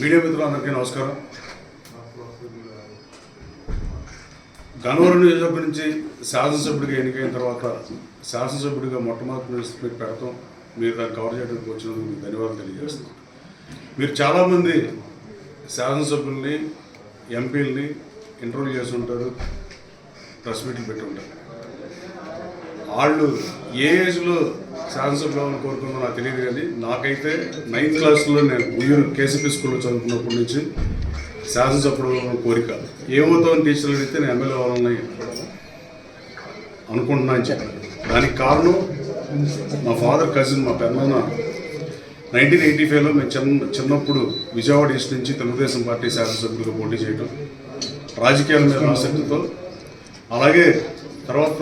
Media మిత్రులందరికీ నమస్కారం. గన్నవరం నియోజకవర్గం నుంచి శాసనసభ్యుడిగా ఎన్నికైన తర్వాత శాసనసభ్యుడిగా మొట్టమొదటి మీరు పెడతాం. మీరు దాన్ని కవర్ చేయడానికి వచ్చినందుకు మీకు ధన్యవాదాలు తెలియజేస్తున్నాం. మీరు చాలామంది శాసనసభ్యుల్ని ఎంపీలని ఇంటర్వ్యూ చేసి ఉంటారు ప్రెస్ మీట్లు పెట్టి ఉంటారు. వాళ్ళు ఏ ఏజ్లో శాసనసభ కావాలని కోరుకున్నా నాకు తెలియదు కానీ నాకైతే నైన్త్ క్లాస్లో నేను ఉయ్యూరు కేసీపీ స్కూల్లో చదువుకున్నప్పటి నుంచి శాసనసభ్యుడు కోరిక. ఏమవుతామని టీచర్లు అడిగితే నేను ఎమ్మెల్యే అవ్వాలని అనుకుంటున్నా అని చెప్పాను దానికి కారణం మా ఫాదర్ కజిన్ మా పెద్దనాన్న. నైన్టీన్ ఎయిటీ ఫైవ్లో మేము చిన్న చిన్నప్పుడు విజయవాడ ఈస్ట్ నుంచి తెలుగుదేశం పార్టీ శాసనసభ్యులుగా పోటీ చేయడం రాజకీయాల మీద ఆసక్తితో అలాగే తర్వాత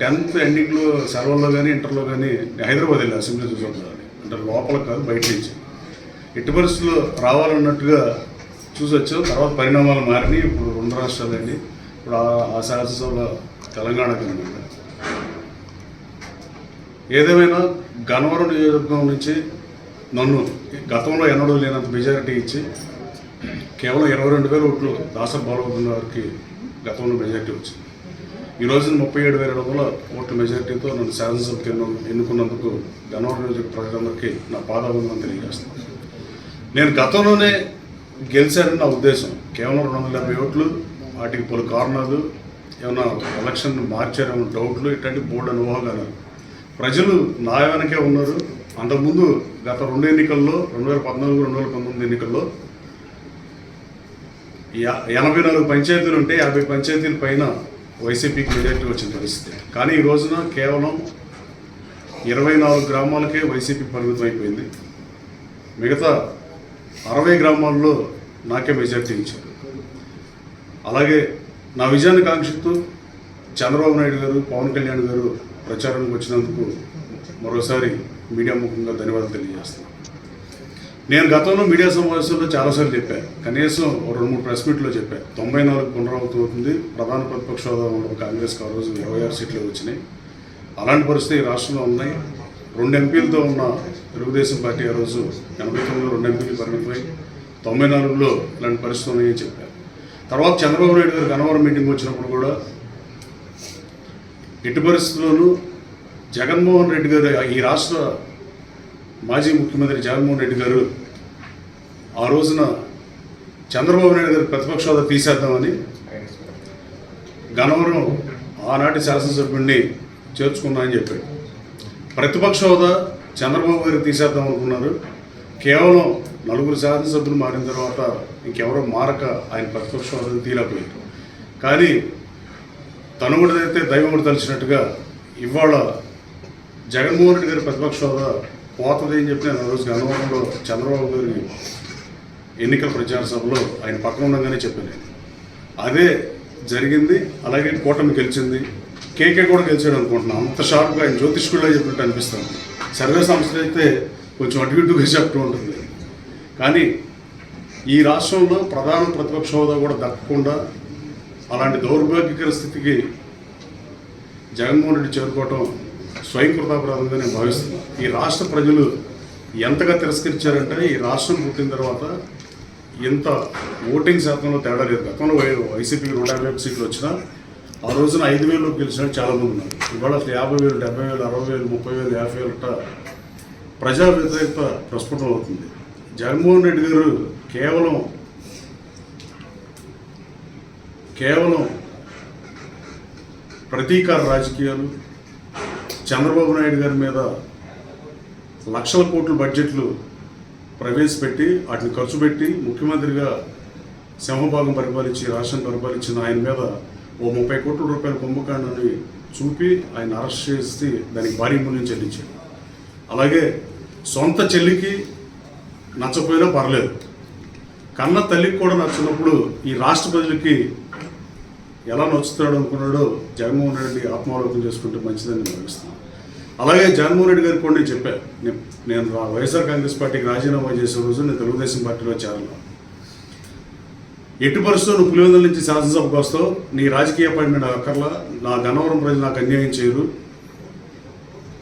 టెన్త్ ఎండింగ్లో సెలవుల్లో కానీ ఇంటర్లో కానీ హైదరాబాద్ వెళ్ళి అసెంబ్లీ చూసొద్దామని అంటే లోపల కాదు బయట నుంచి ఎట్టి పరిస్థితుల్లో రావాలన్నట్టుగా చూసి వచ్చాం. తర్వాత పరిణామాలు మారినాయి. ఇప్పుడు రెండు రాష్ట్రాలండి ఇప్పుడు ఆ- శాసనసభ తెలంగాణకి అనమాట ఏదేమైనా గన్నవరం నియోజకవర్గం నుంచి నన్ను గతంలో ఎన్నడూ లేనంత మెజారిటీ ఇచ్చి కేవలం ఇరవై రెండు వేల ఓట్లు దాసర్ బాలవర్ధన్ గారికి గతంలో మెజారిటీ వచ్చింది. ఈ రోజున ముప్పై ఏడు వేల వందల ఓట్ల మెజారిటీతో నన్ను శాసనసభకి ఎన్నుకున్నందుకు గన్నవరం నియోజక ప్రజలందరికీ నా పాదాబంధం తెలియజేస్తాను నేను గతంలోనే గెలిచానని నా ఉద్దేశం. కేవలం రెండు వందల యాభై ఓట్లు వాటికి పలు కారణాలు ఏమైనా ఎలక్షన్ మార్చారేమో డౌట్లు ఇట్లాంటి బోర్డు అనుభవాలు. ప్రజలు నా వెనకే ఉన్నారు. అంతకుముందు గత రెండు ఎన్నికల్లో రెండు వేల పద్నాలుగు రెండు వేల పంతొమ్మిది ఎన్నికల్లో ఎనభై నాలుగు పంచాయతీలు ఉంటే యాభై పంచాయతీల పైన వైసీపీకి మెజార్టీ వచ్చిన పరిస్థితి. కానీ ఈ రోజున కేవలం ఇరవై నాలుగు గ్రామాలకే వైసీపీ పరిమితం అయిపోయింది మిగతా అరవై గ్రామాల్లో నాకే మెజార్టీ ఇచ్చారు. అలాగే నా విజయాన్ని కాంక్షిస్తూ చంద్రబాబు నాయుడు గారు పవన్ కళ్యాణ్ గారు ప్రచారానికి వచ్చినందుకు మరోసారి మీడియా ముఖంగా ధన్యవాదాలు తెలియజేస్తున్నాను. నేను గతంలో మీడియా సమావేశంలో చాలాసార్లు చెప్పాను కనీసం రెండు మూడు ప్రెస్ మీట్లో చెప్పాను తొంభై నాలుగు పునరావృతం అవుతుంది. ప్రధాన ప్రతిపక్ష హోదా ఉన్న కాంగ్రెస్కి ఆ రోజు ఇరవై ఆరు సీట్లు వచ్చినాయి. అలాంటి పరిస్థితి ఈ రాష్ట్రంలో ఉన్నాయి. రెండు ఎంపీలతో ఉన్న తెలుగుదేశం పార్టీ ఆ రోజు ఎనభై తొమ్మిదిలో రెండు ఎంపీలు పరిమితమై తొంభై నాలుగులో ఇలాంటి పరిస్థితులు ఉన్నాయని చెప్పారు తర్వాత చంద్రబాబు నాయుడు గారు గన్నవరం మీటింగ్ వచ్చినప్పుడు కూడా ఎట్టి పరిస్థితుల్లోనూ జగన్మోహన్ రెడ్డి గారు ఈ రాష్ట్ర మాజీ ముఖ్యమంత్రి జగన్మోహన్ రెడ్డి గారు ఆ రోజున చంద్రబాబు నాయుడు గారు ప్రతిపక్ష హోదా తీసేద్దామని గనవరం ఆనాటి శాసనసభ్యుడిని చేర్చుకున్నా అని చెప్పాడు ప్రతిపక్ష హోదా చంద్రబాబు గారికి తీసేద్దాం అనుకున్నారు. కేవలం నలుగురు శాసనసభ్యులు మారిన తర్వాత ఇంకెవరో మారక ఆయన ప్రతిపక్ష హోదాను తీయలేకపోయారు కానీ తను దైవముడు అయితే తలిచినట్టుగా ఇవాళ జగన్మోహన్ రెడ్డి గారి ప్రతిపక్ష హోదా పోతుంది అని చెప్పి నేను ఆ రోజు గన్నవరంలో చంద్రబాబు గారి ఎన్నికల ప్రచార సభలో ఆయన పక్కన ఉండగానే చెప్పాను. నేను అదే జరిగింది అలాగే కూటమి గెలిచింది. కేకే కూడా గెలిచాడు అనుకుంటున్నాను అంత షార్ప్గా ఆయన జ్యోతిష్కుడిలో చెప్పినట్టు అనిపిస్తుంది. సర్వే సంస్థలు అయితే కొంచెం అటు ఇటుగా చెప్తూ ఉంటుంది. కానీ ఈ రాష్ట్రంలో ప్రధాన ప్రతిపక్ష హోదా కూడా దక్కకుండా అలాంటి దౌర్భాగ్యకర స్థితికి జగన్మోహన్ రెడ్డి చేరుకోవటం స్వయం కృతాపరాధంగా నేను భావిస్తున్నాను ఈ రాష్ట్ర ప్రజలు ఎంతగా తిరస్కరించారంటే ఈ రాష్ట్రం పుట్టిన తర్వాత ఎంత ఓటింగ్ శాతంలో తేడా లేదు. గతంలో వై- నూట యాభై ఒక్క సీట్లు వచ్చినా ఆ రోజున ఐదు వేలు గెలిచిన చాలా మంది ఉన్నారు. ఇవాళ అసలు యాభై వేలు డెబ్బై వేలు అరవై వేలు ముప్పై వేలు యాభై వేలు అట్ట ప్రజా వ్యతిరేకత ప్రస్ఫుటం అవుతుంది. జగన్మోహన్ రెడ్డి గారు కేవలం కేవలం ప్రతీకార రాజకీయాలు చంద్రబాబు నాయుడు గారి మీద లక్షల కోట్ల బడ్జెట్లు ప్రవేశపెట్టి వాటిని ఖర్చు పెట్టి ముఖ్యమంత్రిగా సింహభాగం పరిపాలించి రాష్ట్రం పరిపాలించిన ఆయన మీద ఓ ముప్పై కోట్ల రూపాయల కుంభకాండాన్ని చూపి ఆయన అరెస్ట్ చేసి దానికి భారీ మూల్యం చెల్లించాడు అలాగే సొంత చెల్లికి నచ్చపోయినా పర్లేదు. కన్న తల్లికి కూడా నచ్చినప్పుడు ఈ రాష్ట్ర ప్రజలకి ఎలా నచ్చుతాడు అనుకున్నాడో జగన్మోహన్ రెడ్డి ఆత్మావలోకం చేసుకుంటే మంచిదని నేను భావిస్తున్నాను. అలాగే జగన్మోహన్ రెడ్డి గారికి కూడా నేను చెప్పాను. నేను నేను వైఎస్ఆర్ కాంగ్రెస్ పార్టీకి రాజీనామా చేసే రోజు నేను తెలుగుదేశం పార్టీలో చేరను. ఎట్టి పరిస్థితుల్లో నువ్వు పులివెందుల నుంచి శాసనసభకు వస్తావు? నీ రాజకీయ పార్టీ అక్కర్లా నా గన్నవరం ప్రజలు నాకు అన్యాయం చేయరు.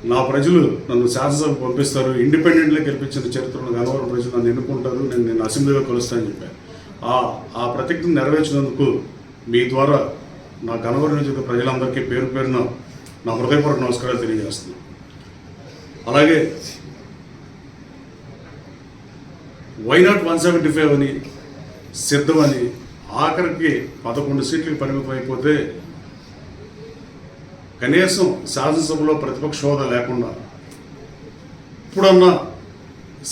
నా ప్రజలు నన్ను శాసనసభకు పంపిస్తారు. ఇండిపెండెంట్గా గెలిపించిన చరిత్రలో గన్నవరం ప్రజలు నన్ను ఎన్నుకుంటారు. నేను నేను అసెంబ్లీలో కలుస్తానని చెప్పాను. ఆ ఆ ప్రతిజ్ఞ నెరవేర్చినందుకు మీ ద్వారా నా గణవరి నుంచి ప్రజలందరికీ పేరు పేరున నా హృదయపూర్వక నమస్కారాలు తెలియజేస్తున్నాను. అలాగే వైనాట్ వన్ సెవెంటీ ఫైవ్ అని సిద్ధం అని ఆఖరికి పదకొండు సీట్లకు పరిమితం అయిపోతే కనీసం శాసనసభలో ప్రతిపక్ష హోదా లేకుండా ఇప్పుడన్నా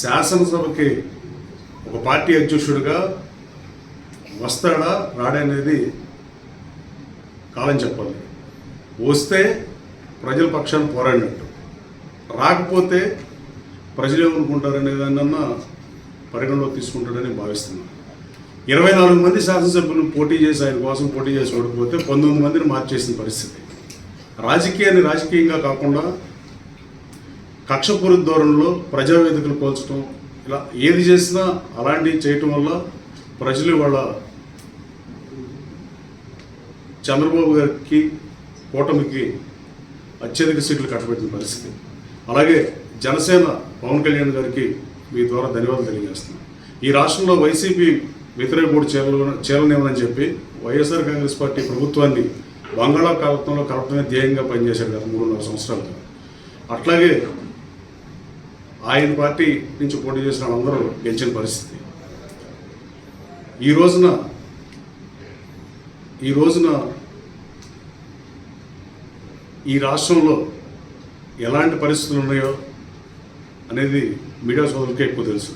శాసనసభకి ఒక పార్టీ అధ్యక్షుడిగా వస్తాడా రాడనేది కాలం చెప్పాలి వస్తే ప్రజల పక్షాన్ని పోరాడినట్టు రాకపోతే ప్రజలు ఏమనుకుంటారనే దాన్నన్నా పరిగణలో తీసుకుంటాడని భావిస్తున్నాను ఇరవై నాలుగు మంది శాసనసభ్యులు పోటీ చేసి ఆయన కోసం పోటీ చేసి ఓడిపోతే పంతొమ్మిది మందిని మార్చేసిన పరిస్థితి. రాజకీయాన్ని రాజకీయంగా కాకుండా కక్షపూరిత ధోరణిలో ప్రజావేదికలు పోల్చడం ఇలా ఏది చేసినా అలాంటివి చేయటం వల్ల ప్రజలు వాళ్ళ చంద్రబాబు గారికి కూటమికి అత్యధిక సీట్లు కట్టబెట్టిన పరిస్థితి. అలాగే జనసేన పవన్ కళ్యాణ్ గారికి మీ ద్వారా ధన్యవాదాలు తెలియజేస్తున్నాను ఈ రాష్ట్రంలో వైసీపీ వ్యతిరేక ఓటు చేరలేమని చెప్పి వైఎస్ఆర్ కాంగ్రెస్ పార్టీ ప్రభుత్వాన్ని బంగాళాఖాతంలో కలపడమే ధ్యేయంగా పనిచేశాడు గత మూడున్నర సంవత్సరాలుగా. అట్లాగే ఆయన పార్టీ నుంచి పోటీ చేసిన వాళ్ళందరూ గెలిచిన పరిస్థితి. ఈ రోజున ఈ రోజున ఈ రాష్ట్రంలో ఎలాంటి పరిస్థితులు ఉన్నాయో అనేది మీడియా సోదరులకే ఎక్కువ తెలుసు.